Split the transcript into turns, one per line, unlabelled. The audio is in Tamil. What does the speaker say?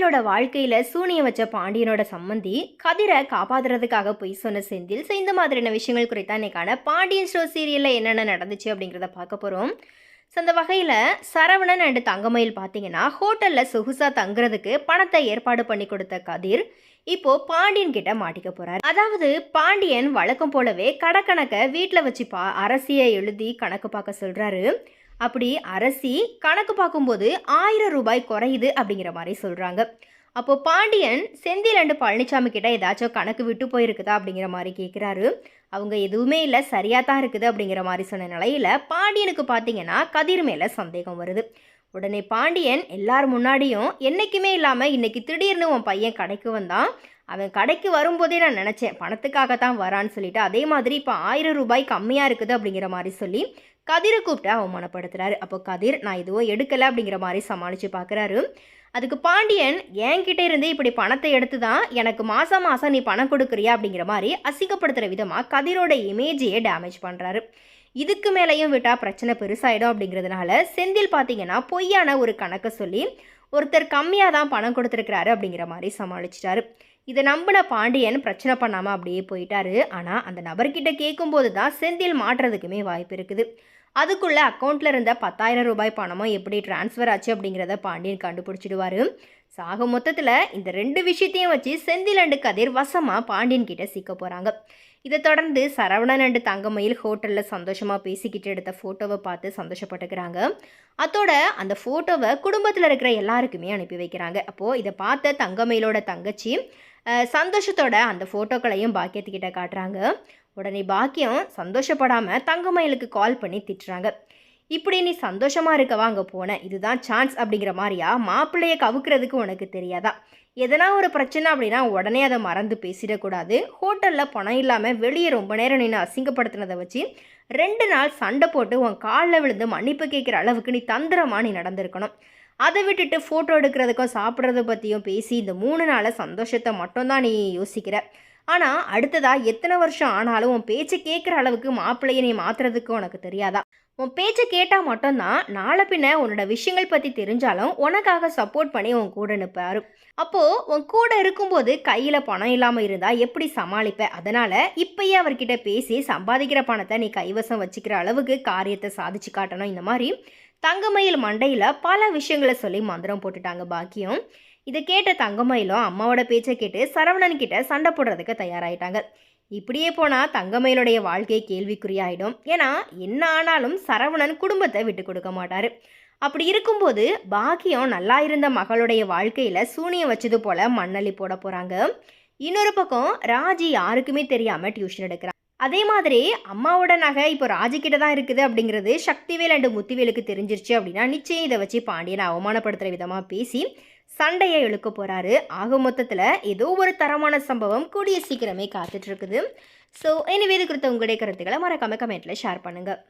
தங்கமயிலோட வாழ்க்கையில சூனியம் வச்ச பாண்டியனோட சம்மந்தி கதிரை காப்பாத்துறதுக்காக போய் சொன்ன செந்தில். ஸோ இந்த மாதிரியான விஷயங்கள் குறித்தா இன்னைக்கான பாண்டியன் ஷோ சீரியல்ல என்னென்ன நடந்துச்சு அப்படிங்கிறத பார்க்க போறோம். ஸோ அந்த வகையில் சரவணன் அண்ட் தங்கமயில் பார்த்தீங்கன்னா ஹோட்டலில் சொகுசாக தங்குறதுக்கு பணத்தை ஏற்பாடு பண்ணி கொடுத்த கதிர் இப்போ பாண்டியன் கிட்ட மாட்டிக்க போறாரு. அதாவது பாண்டியன் வழக்கம் போலவே கடக்கணக்கை வீட்டில் வச்சு பா அரசியை எழுதி கணக்கு பார்க்க சொல்றாரு. அப்படி அரசி கணக்கு பார்க்கும்போது ஆயிரம் ரூபாய் குறையுது அப்படிங்கிற மாதிரி சொல்கிறாங்க அப்போ பாண்டியன் செந்தில் அண்டு பழனிசாமி கிட்ட ஏதாச்சும் கணக்கு விட்டு போயிருக்குதா அப்படிங்கிற மாதிரி கேட்குறாரு அவங்க எதுவுமே இல்லை சரியாக தான் இருக்குது அப்படிங்கிற மாதிரி சொன்ன நிலையில் பாண்டியனுக்கு பார்த்தீங்கன்னா கதிர் மேலே சந்தேகம் வருது. உடனே பாண்டியன் எல்லார் முன்னாடியும் என்றைக்குமே இல்லாமல் இன்றைக்கி திடீர்னு உன் பையன் கடைக்கு வந்தான். அவன் கடைக்கு வரும்போதே நான் நினச்சேன் பணத்துக்காக தான் வரான்னு சொல்லிட்டு அதே மாதிரி இப்போ ஆயிரம் ரூபாய் கம்மியாக இருக்குது அப்படிங்கிற மாதிரி சொல்லி கதிரை கூப்பிட்டு அவமானப்படுத்துகிறாரு அப்போ கதிர் நான் எதுவும் எடுக்கலை அப்படிங்கிற மாதிரி சமாளித்து பார்க்குறாரு அதுக்கு பாண்டியன் என்கிட்ட இருந்து இப்படி பணத்தை எடுத்து தான் எனக்கு மாதம் மாதம் நீ பணம் கொடுக்குறியா? அப்படிங்கிற மாதிரி அசிங்கப்படுத்துகிற விதமாக கதிரோட இமேஜையே டேமேஜ் பண்ணுறாரு இதுக்கு மேலேயும் விட்டால் பிரச்சனை பெருசாயிடும் அப்படிங்கிறதுனால செந்தில் பார்த்தீங்கன்னா பொய்யான ஒரு கணக்கை சொல்லி ஒருத்தர் கம்மியாக தான் பணம் கொடுத்துருக்கிறாரு அப்படிங்கிற மாதிரி சமாளிச்சிட்டாரு. இதை நம்பின பாண்டியன் பிரச்சனை பண்ணாமல் அப்படியே போயிட்டாரு. ஆனால் அந்த நபர்கிட்ட கேட்கும்போது தான் செந்தில் மாட்டுறதுக்குமே வாய்ப்பு இருக்குது. அதுக்குள்ளே அக்கௌண்ட்டில் இருந்த பத்தாயிரம் ரூபாய் பணமும் எப்படி டிரான்ஸ்ஃபர் ஆச்சு அப்படிங்கிறத பாண்டியன் கண்டுபிடிச்சிடுவார். சாக மொத்தத்தில் இந்த ரெண்டு விஷயத்தையும் வச்சு செந்தில் அண்டு கதிர் வசமாக பாண்டியன் கிட்ட சிக்க போகிறாங்க இதை தொடர்ந்து சரவணன் அண்டு தங்கமயில் ஹோட்டலில் சந்தோஷமாக பேசிக்கிட்டு எடுத்த ஃபோட்டோவை பார்த்து சந்தோஷப்பட்டுக்கிறாங்க. அதோட அந்த ஃபோட்டோவை குடும்பத்தில் இருக்கிற எல்லாருக்குமே அனுப்பி வைக்கிறாங்க. அப்போது இதை பார்த்த தங்கமயிலோட தங்கச்சி சந்தோஷத்தோட அந்த ஃபோட்டோக்களையும் பாக்கியத்துக்கிட்ட காட்டுறாங்க. உடனே பாக்கியம் சந்தோஷப்படாமல் தங்கமயிலுக்கு கால் பண்ணி திட்டுறாங்க. இப்படி நீ சந்தோஷமாக இருக்கவா அங்கே போனேன் இதுதான் சான்ஸ் அப்படிங்கிற மாதிரியா? மாப்பிள்ளையை கவுக்கிறதுக்கு உனக்கு தெரியாதா? எதனா ஒரு பிரச்சனை அப்படின்னா உடனே அதை மறந்து பேசிடக்கூடாது. ஹோட்டலில் பணம் இல்லாமல் வெளியே ரொம்ப நேரம் நின்று அசிங்கப்படுத்தினதை வச்சு ரெண்டு நாள் சண்டை போட்டு உன் காலில் விழுந்து மன்னிப்பு கேட்குற அளவுக்கு நீ தந்திரமாக நீ நடந்திருக்கணும். அதை விட்டுட்டு ஃபோட்டோ எடுக்கிறதுக்கும் சாப்பிட்றத பற்றியும் பேசி இந்த மூணு நாளை சந்தோஷத்தை மட்டும்தான் நீ யோசிக்கிற. ஆனால் அடுத்ததாக எத்தனை வருஷம் ஆனாலும் உன் பேச்சு கேட்குற அளவுக்கு மாப்பிள்ளையை நீ மாற்றுறதுக்கு உனக்கு தெரியாதா? உன் பேச்சை கேட்டால் மட்டும்தான் நாளை பின்ன உன்னோட விஷயங்கள் பற்றி தெரிஞ்சாலும் உனக்காக சப்போர்ட் பண்ணி உன் கூட நிற்பாரு அப்போது உன் கூட இருக்கும்போது கையில் பணம் இல்லாமல் இருந்தால் எப்படி சமாளிப்ப? அதனால் இப்பயே அவர்கிட்ட பேசி சம்பாதிக்கிற பணத்தை நீ கைவசம் வச்சுக்கிற அளவுக்கு காரியத்தை சாதிச்சு காட்டணும். இந்த மாதிரி தங்கமயில் மண்டையில் பல விஷயங்களை சொல்லி மந்திரம் போட்டுட்டாங்க பாக்கியம். இதை கேட்ட தங்கமயிலும் அம்மாவோட பேச்சை கேட்டு சரவணன் கிட்ட சண்டை போடுறதுக்கு தயாராயிட்டாங்க. இப்படியே போனால் தங்கமயிலுடைய வாழ்க்கை கேள்விக்குறியாயிடும். ஏன்னா என்ன ஆனாலும் சரவணன் குடும்பத்தை விட்டு கொடுக்க மாட்டார். அப்படி இருக்கும்போது பாக்கியம் நல்லா இருந்த மகளுடைய வாழ்க்கையில் சூனியம் வச்சது போல் மண்ணள்ளி போட போகிறாங்க இன்னொரு பக்கம் ராஜி யாருக்குமே தெரியாமல் டியூஷன் எடுக்கிறான். அதே மாதிரி அம்மாவோட நகை இப்போ ராஜிக்கிட்ட தான் இருக்குது அப்படிங்கிறது சக்திவேல் அண்டு முத்திவேலுக்கு தெரிஞ்சிருச்சு அப்படின்னா நிச்சயம் இதை வச்சு பாண்டியனை அவமானப்படுத்துகிற விதமாக பேசி சண்டையை இழுக்க போகிறாரு ஆக மொத்தத்தில் ஏதோ ஒரு தரமான சம்பவம் கூடிய சீக்கிரமே காத்துட்ருக்குது ஸோ எனவே இது குறித்த உங்களுடைய கருத்துக்களை மறக்காமல் கமெண்ட்டில் ஷேர் பண்ணுங்கள்